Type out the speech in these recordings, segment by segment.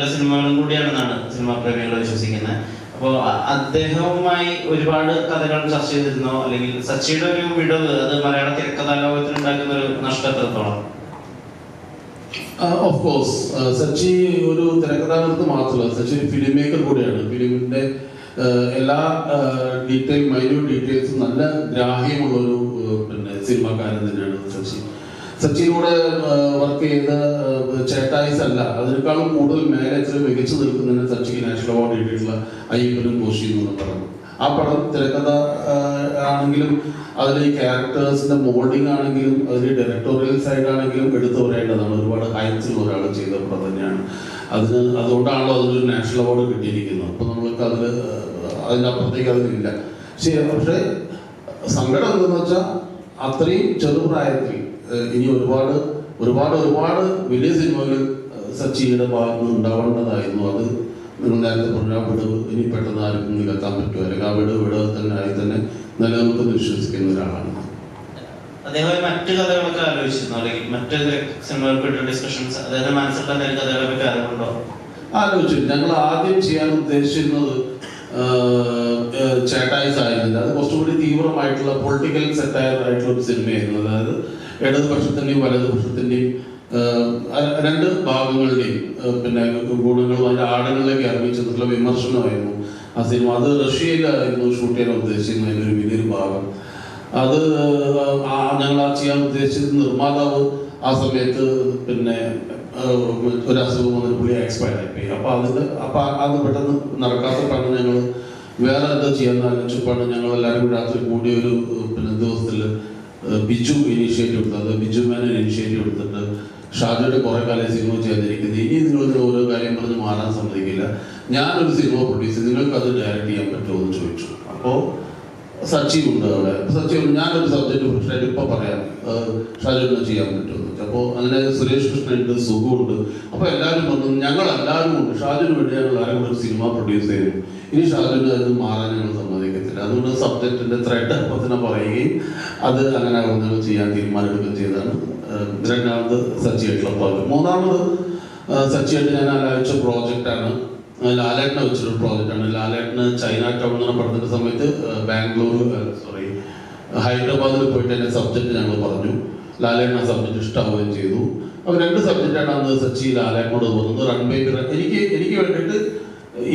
നല്ല സിനിമകളും കൂടിയാണെന്നാണ് സിനിമാ പ്രേമികൾ വിശ്വസിക്കുന്നത്. അപ്പോൾ അദ്ദേഹവുമായി ഒരുപാട് കഥകൾ ചർച്ച ചെയ്തിരുന്നു. അല്ലെങ്കിൽ സച്ചിയുടെ ഒരു വിടവ് അത് മലയാള തിരക്കഥാ ലോകത്തിൽ ഉണ്ടാക്കുന്ന ഒരു നഷ്ടത്തോളം ഓഫ് കോഴ്സ് സച്ചി ഒരു തിരക്കഥാകൃത്ത് മാത്രമല്ല. സച്ചി ഒരു ഫിലിം മേക്കർ കൂടിയാണ് ഫിലിമിന്റെ എല്ലാ ഡീറ്റെയിൽ മൈന്യൂട്ട് ഡീറ്റെയിൽസും നല്ല ഗ്രാഹ്യമുള്ള ഒരു പിന്നെ സിനിമാക്കാരൻ തന്നെയാണ് സച്ചി. സച്ചിയിലൂടെ വർക്ക് ചെയ്ത ചേട്ടായിസ് അല്ല അതിനേക്കാളും കൂടുതൽ ഇച്ചിരി മികച്ചു നിൽക്കുന്നതിന് സച്ചിക്ക് നാഷണൽ അവാർഡ് കിട്ടിയിട്ടുള്ള അയ്യപ്പനും കോശിയും എന്ന് പറഞ്ഞു ആ പടം തിരക്കഥ ആണെങ്കിലും അതിലെ ക്യാരക്ടേഴ്സിന്റെ മോൾഡിംഗ് ആണെങ്കിലും അതിലെ ഡയറക്ടോറിയൽ സൈഡ് ആണെങ്കിലും എടുത്തു പറയേണ്ടതാണ്. ഒരുപാട് ഹൈറ്റ്സിൽ ഒരാൾ ചെയ്ത പടം തന്നെയാണ്. അതിന് അതുകൊണ്ടാണല്ലോ അതിനൊരു നാഷണൽ അവാർഡ് കിട്ടിയിരിക്കുന്നത്. അപ്പൊ നമ്മൾക്ക് അതിൽ അതിനപ്പുറത്തേക്ക് അതിലില്ല. പക്ഷേ പക്ഷേ സങ്കടം എന്തെന്ന് വെച്ചാൽ അത്രയും ചെറുപ്രായത്തിൽ ഇനി ഒരുപാട് ഒരുപാട് ഒരുപാട് വലിയ സിനിമകൾ സച്ചിയുടെ ഭാഗത്ത് നിന്ന് ഉണ്ടാവേണ്ടതായിരുന്നു. അത് നിങ്ങൾ നേരത്തെ പറഞ്ഞ ആ വിടവ് ഇനി പെട്ടെന്ന് ആർക്കും നികത്താൻ പറ്റുമോ? അല്ലെങ്കിൽ ആ വിടവ് വിടവ് തന്നെ ആയി തന്നെ നിലനിൽക്കുന്ന വിശ്വസിക്കുന്ന ഒരാളാണ്. അതേപോലെ മറ്റു കഥകളൊക്കെ ആലോചിച്ചിരുന്നു? അല്ലെങ്കിൽ മറ്റു സിനിമകൾക്ക് ഡിസ്കഷൻസ് അദ്ദേഹത്തിന്റെ മനസ്സിലുള്ള എന്തെങ്കിലും കഥകളെ പറ്റി അറിവുണ്ടോ ആലോചിച്ചു. ഞങ്ങൾ ആദ്യം ചെയ്യാൻ ഉദ്ദേശിച്ചിരുന്നത് ചേട്ടായിസ് ആയിരുന്നില്ല അത് കുറച്ചുകൂടി തീവ്രമായിട്ടുള്ള പൊളിറ്റിക്കൽ സെറ്റയർ ആയിട്ടുള്ള ഒരു സിനിമയായിരുന്നു. അതായത് ഇടതുപക്ഷത്തിന്റെയും വലതുപക്ഷത്തിന്റെയും രണ്ട് ഭാഗങ്ങളുടെയും പിന്നെ ഗുണങ്ങളും അതിന്റെ ആടങ്ങളിലേക്ക് ഇറങ്ങി വിമർശനമായിരുന്നു ആ സിനിമ. അത് റഷ്യയിലായിരുന്നു ഷൂട്ട് ചെയ്യാൻ ഉദ്ദേശിക്കുന്ന അതിന്റെ ഒരു വലിയൊരു ഭാഗം. അത് ഞങ്ങൾ ആ ചെയ്യാൻ ഉദ്ദേശിച്ചത് നിർമ്മാതാവ് ആ സമയത്ത് പിന്നെ ഒരു അസുഖം വന്ന് പുള്ളി എക്സ്പയർ ആയിപ്പോയി അപ്പൊ അതിന്റെ അപ്പൊ അത് പെട്ടെന്ന് നടക്കാത്തപ്പോഴാണ് ഞങ്ങൾ വേറെ എന്താ ചെയ്യാന്ന് ആലോചിച്ചപ്പോഴാണ് ഞങ്ങൾ എല്ലാവരും രാത്രി കൂടിയ ഒരു പിന്നെ ദിവസത്തിൽ ബിജു ഇനീഷ്യേറ്റീവ് എടുത്തത് ബിജു മേനൻ ഇനീഷ്യേറ്റീവ് എടുത്തിട്ട് ഷാജയുടെ കുറെ കാലം സിനിമ ചെയ്തിരിക്കുന്നത്. ഇനി നിങ്ങൾ ഓരോ കാര്യം പറഞ്ഞ് മാറാൻ സമ്മതിക്കില്ല. ഞാനൊരു സിനിമ പ്രൊഡ്യൂസ് ചെയ്ത്. നിങ്ങൾക്ക് അത് ഡയറക്റ്റ് ചെയ്യാൻ പറ്റുമോ എന്ന് ചോദിച്ചു അപ്പോൾ സച്ചി ഉണ്ട് അവിടെ. അപ്പൊ സച്ചി പറഞ്ഞു, ഞാനൊരു സബ്ജക്ട് പ്രശ്നമായിട്ട് ഇപ്പൊ പറയാം. ഷാജുവിനെ ചെയ്യാൻ പറ്റുമെന്ന് അപ്പോൾ അങ്ങനെ സുരേഷ് കൃഷ്ണൻ ഉണ്ട് സുഖമുണ്ട്. അപ്പൊ എല്ലാവരും വന്നു. ഞങ്ങൾ എല്ലാവരും ഉണ്ട്. ഷാജുവിന് വേണ്ടി ഞങ്ങൾ ആരും ഒരു സിനിമ പ്രൊഡ്യൂസ് ചെയ്തു ഇനി ഷാജുവിന് അത് മാറാൻ ഞങ്ങൾ സമ്മതിക്കത്തില്ല. അതുകൊണ്ട് സബ്ജക്റ്റിന്റെ ത്രെഡ് അപ്പൊ തന്നെ പറയുകയും അത് അങ്ങനെ ഞങ്ങൾ ചെയ്യാൻ തീരുമാനമെടുക്കുകയും ചെയ്തതാണ്. ഏഹ്, രണ്ടാമത് സച്ചിയായിട്ടുള്ള പ്രോജക്ട് മൂന്നാമത് സച്ചിയായിട്ട് ഞാൻ ആലോചിച്ച പ്രോജക്റ്റാണ് ലാലേട്ടനെ വെച്ചൊരു പ്രോജക്റ്റാണ്. ലാലേട്ടന് ചൈന ടൗൺ എന്ന് പറഞ്ഞ സമയത്ത് ബാംഗ്ലൂർ സോറി ഹൈദരാബാദിൽ പോയിട്ട് എന്റെ സബ്ജക്റ്റ് ഞങ്ങൾ പറഞ്ഞു. ലാലേട്ടൻ ആ സബ്ജക്റ്റ് ഇഷ്ടമാവുകയും ചെയ്തു. അപ്പോൾ രണ്ട് സബ്ജക്റ്റാണ് അന്ന് സച്ചി ലാലേട്ടനോട് പോകുന്നത് റൺ ബേബി റൺ എനിക്ക് എനിക്ക് വേണ്ടിയിട്ട്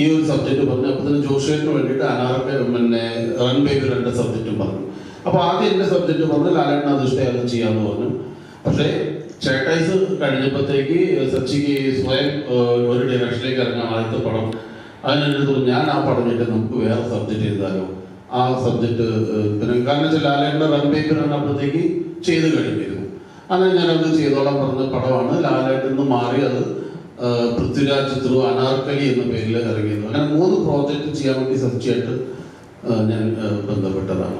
ഈ ഒരു സബ്ജക്റ്റ് പറഞ്ഞു. അപ്പോൾ തന്നെ ജോഷേറ്റിന് വേണ്ടിയിട്ട് അനാർക്ക് പിന്നെ റൺ ബേബി രണ്ട് സബ്ജക്റ്റും പറഞ്ഞു. അപ്പോൾ ആദ്യം എന്റെ സബ്ജക്റ്റ് പറഞ്ഞു ലാലേട്ടൻ അത് ഇഷ്ടമായിരുന്നു ചെയ്യാമെന്ന് പറഞ്ഞു. പക്ഷേ ചേട്ടായിസ് കഴിഞ്ഞപ്പോഴത്തേക്ക് സച്ചിക്ക് സ്വയം ഒരു ഡയറക്ഷനിലേക്ക് ഇറങ്ങാൻ ആദ്യത്തെ പടം. അതിനെടുത്തു ഞാൻ ആ പടം ചെയ്തിട്ട് നമുക്ക് വേറെ സബ്ജക്റ്റ് ചെയ്താലോ ആ സബ്ജക്റ്റ് പിന്നെ കാരണം വെച്ചാൽ ലാലേട്ടന്റെ റൺ പേപ്പർ കണ്ടപ്പോഴത്തേക്ക് ചെയ്ത് കഴിഞ്ഞിരുന്നു. അങ്ങനെ ഞാൻ അത് ചെയ്തോളാൻ പറഞ്ഞ പടമാണ്. ലാലേട്ടിൽ നിന്ന് മാറി അത് പൃഥ്വിരാജ് ത്രൂ അനാർക്കലി എന്ന പേരിൽ ഇറങ്ങിയിരുന്നു. അങ്ങനെ മൂന്ന് പ്രോജക്റ്റ് ചെയ്യാൻ വേണ്ടി സച്ചിയായിട്ട് ഞാൻ ബന്ധപ്പെട്ടതാണ്.